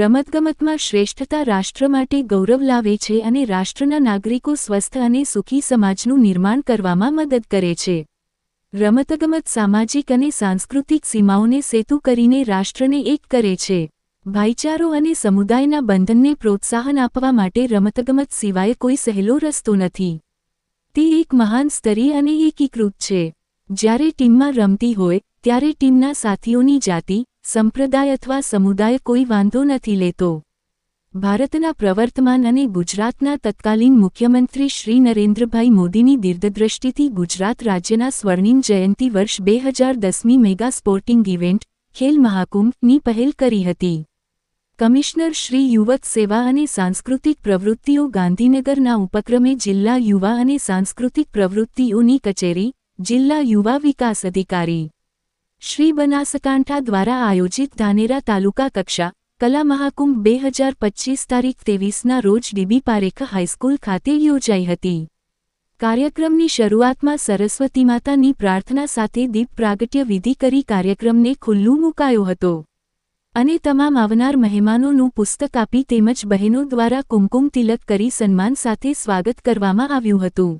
રમતગમતમાં શ્રેષ્ઠતા રાષ્ટ્ર માટે ગૌરવ લાવે છે અને રાષ્ટ્રના નાગરિકો સ્વસ્થ અને સુખી સમાજનું નિર્માણ કરવામાં મદદ કરે છે. રમતગમત સામાજિક અને સાંસ્કૃતિક સીમાઓને સેતુ કરીને રાષ્ટ્રને એક કરે છે. ભાઈચારો અને સમુદાયના બંધનને પ્રોત્સાહન આપવા માટે રમતગમત સિવાય કોઈ સહેલો રસ્તો નથી. તે એક મહાન સ્તરી અને એકીકૃત છે. જ્યારે ટીમમાં રમતી હોય, ત્યારે ટીમના સાથીઓની જાતિ સંપ્રદાય અથવા સમુદાય કોઈ વાંધો નથી લેતો. ભારતના પ્રવર્તમાન અને ગુજરાતના તત્કાલીન મુખ્યમંત્રી શ્રી નરેન્દ્રભાઈ મોદીની દીર્ઘદ્રષ્ટિથી ગુજરાત રાજ્યના સ્વર્ણિમ જયંતિ વર્ષ બે હજાર દસમી મેગા સ્પોર્ટિંગ ઇવેન્ટ, ખેલ મહાકુંભની પહેલ કરી હતી. કમિશનર શ્રી યુવક સેવા અને સાંસ્કૃતિક પ્રવૃત્તિઓ ગાંધીનગરના ઉપક્રમે જિલ્લા યુવા અને સાંસ્કૃતિક પ્રવૃત્તિઓની કચેરી, જિલ્લા યુવા વિકાસ અધિકારી શ્રી બનાસકાંઠા દ્વારા આયોજિત ધાનેરા તાલુકા કક્ષા, કલા મહાકુંભ બે હજાર પચ્ચીસ તારીખ તેવીસના રોજ ડીબી પારેખ હાઈસ્કૂલ ખાતે યોજાઈ હતી. કાર્યક્રમની શરૂઆતમાં સરસ્વતી માતાની પ્રાર્થના સાથે દીપ પ્રાગટ્ય વિધિ કરી કાર્યક્રમને ખુલ્લું મુકાયો હતો. અને તમામ આવનાર મહેમાનોનું પુસ્તક આપી તેમજ બહેનો દ્વારા કુમકુમ તિલક કરી સન્માન સાથે સ્વાગત કરવામાં આવ્યું હતું.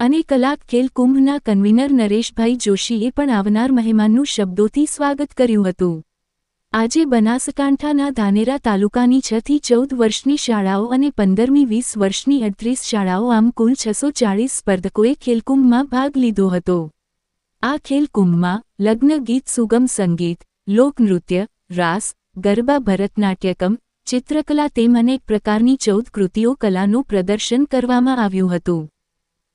અને કલાક ખેલ કુંભના કન્વીનર નરેશભાઈ જોશીએ પણ આવનાર મહેમાનનું શબ્દોથી સ્વાગત કર્યું હતું. આજે બનાસકાંઠાના ધાનેરા તાલુકાની છથી ચૌદ વર્ષની શાળાઓ અને પંદરમી વીસ વર્ષની અડત્રીસ શાળાઓ આમ કુલ છસો ચાળીસ સ્પર્ધકોએ ખેલકુંભમાં ભાગ લીધો હતો. આ ખેલકુંભમાં લગ્ન, ગીત, સુગમ સંગીત લોકનૃત્ય રાસ, ગરબા, ભરતનાટ્યકમ, ચિત્રકલા તેમ અનેક પ્રકારની ચૌદ કૃતિઓ કલાનું પ્રદર્શન કરવામાં આવ્યું હતું.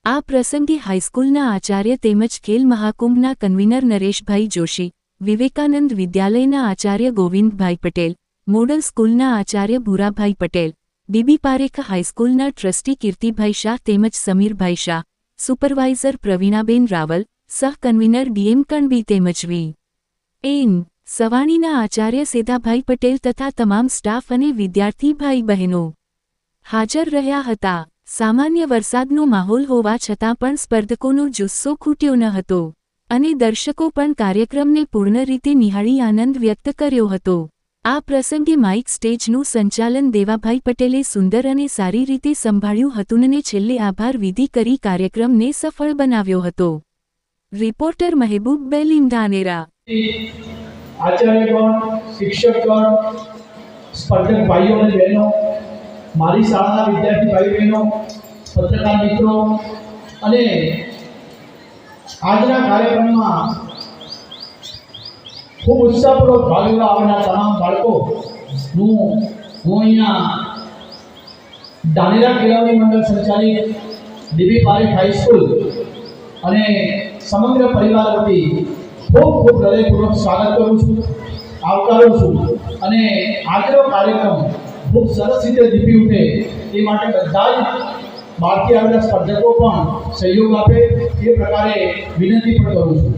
આ પ્રસંગે હાઈસ્કૂલના આચાર્ય તેમજ ખેલ મહાકુંભના કન્વીનર નરેશભાઈ જોશી, વિવેકાનંદ વિદ્યાલયના આચાર્ય ગોવિંદભાઈ પટેલ, મોડલ સ્કૂલના આચાર્ય ભૂરાભાઈ પટેલ, ડીબી પારેખ હાઈસ્કૂલના ટ્રસ્ટી કીર્તિભાઈ શાહ તેમજ સમીરભાઈ શાહ, સુપરવાઇઝર પ્રવીણાબેન રાવલ, સહ કન્વીનર ડીએમ કણબી તેમજ વી. એન. સવાણીના આચાર્ય સેદાભાઈ પટેલ તથા તમામ સ્ટાફ અને વિદ્યાર્થી ભાઈ બહેનો હાજર રહ્યા હતા. સામાન્ય વરસાદનો માહોલ હોવા છતાં પણ સ્પર્ધકોનો જુસ્સો ખૂટ્યો ન હતો અને દર્શકો પણ કાર્યક્રમને પૂર્ણ રીતે નિહાળી આનંદ વ્યક્ત કર્યો હતો. આ પ્રસંગે માઇક સ્ટેજનું સંચાલન દેવાભાઈ પટેલે સુંદર અને સારી રીતે સંભાળ્યું હતું અને છેલ્લે આભાર વિધિ કરી કાર્યક્રમને સફળ બનાવ્યો હતો. રિપોર્ટર મહેબૂબ બેલીમ ધાનેરા. આચાર્યગણ શિક્ષકગણ સ્પર્ધક ભાઈઓ અને બહેનો મારી શાળાના વિદ્યાર્થી ભાઈ બહેનો પત્રકાર મિત્રો અને આજના કાર્યક્રમમાં ખૂબ ઉત્સાહપૂર્વક ભાગ લેવા આવનાર તમામ બાળકોનું હું અહીંયા ધાનેરા કેળવણી મંડળ સંચાલિત દેવી પારેખ હાઈસ્કૂલ અને સમગ્ર પરિવાર વતી ખૂબ ખૂબ હૃદયપૂર્વક સ્વાગત કરું છું, આવકારું છું અને આજનો કાર્યક્રમ ખૂબ સરસ રીતે દીપી ઉઠે. એ માટે બધા જ બહારથી આવેલા સ્પર્ધકો પણ સહયોગ આપે. એ પ્રકારે વિનંતી પણ કરું છું.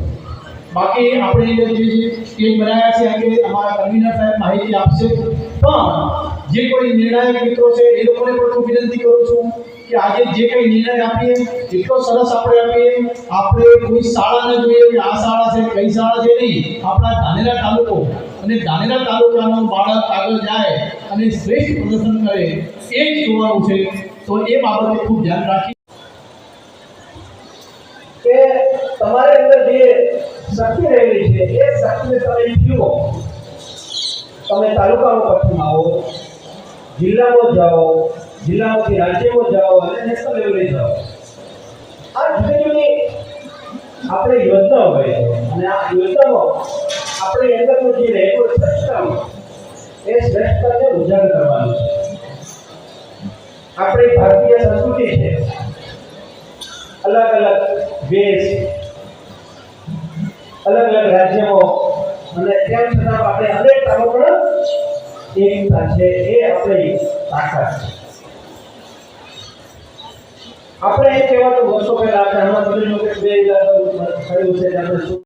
બાકી આપણે જે સ્ટેજ બનાવ્યા છે કે અમારા કન્વીનર સાહેબ માહિતી આપશે. પણ જે કોઈ નિર્ણાયક મિત્રો છે, એ લોકોને પણ હું વિનંતી કરું છું કે આજે જે કંઈ નિર્ણય આપીએ એટલો સરસ આપણે આપીએ, આપણે કોઈ શાળાને જોઈએ, કે આ શાળા છે, કઈ શાળા છે નહીં. આપણા ધાનેરા તાલુકો અને ધાનેરા તાલુકાનો બાળક આગળ જાય અને શ્રેષ્ઠ પ્રદર્શન કરે, એ જ જોવાનું છે. તો એ બાબતે ખૂબ ધ્યાન રાખી કે તમારી અંદર જે શક્તિ રહેલી છે, એ શક્તિને તમે જુઓ તમે તાલુકામાં પ્રથમ આવો, જિલ્લામાં જાઓ, જિલ્લામાંથી રાજ્યમાં જાઓ અને નેશનલ લેવલે જાઓ. આ જુદી જુદી આપણે યોજનાઓ હોય અને આ યોજનાઓ આપણે અંદરનું જે રહેલું સિસ્ટમ એ શ્રેષ્ઠતાને ઉજાગર કરવાનું છે. આપણી ભારતીય સંસ્કૃતિ છે. અલગ અલગ દેશ અલગ અલગ રાજ્યમાં અને તેમ છતાં આપણે અનેક કામો પણ એકતા છે એ આપણી તાકાત છે. આપણે એ કહેવાતું વર્ષો પહેલા આપણે હનુમાન મંદિરનું કે બે હજાર થયું છે આપણે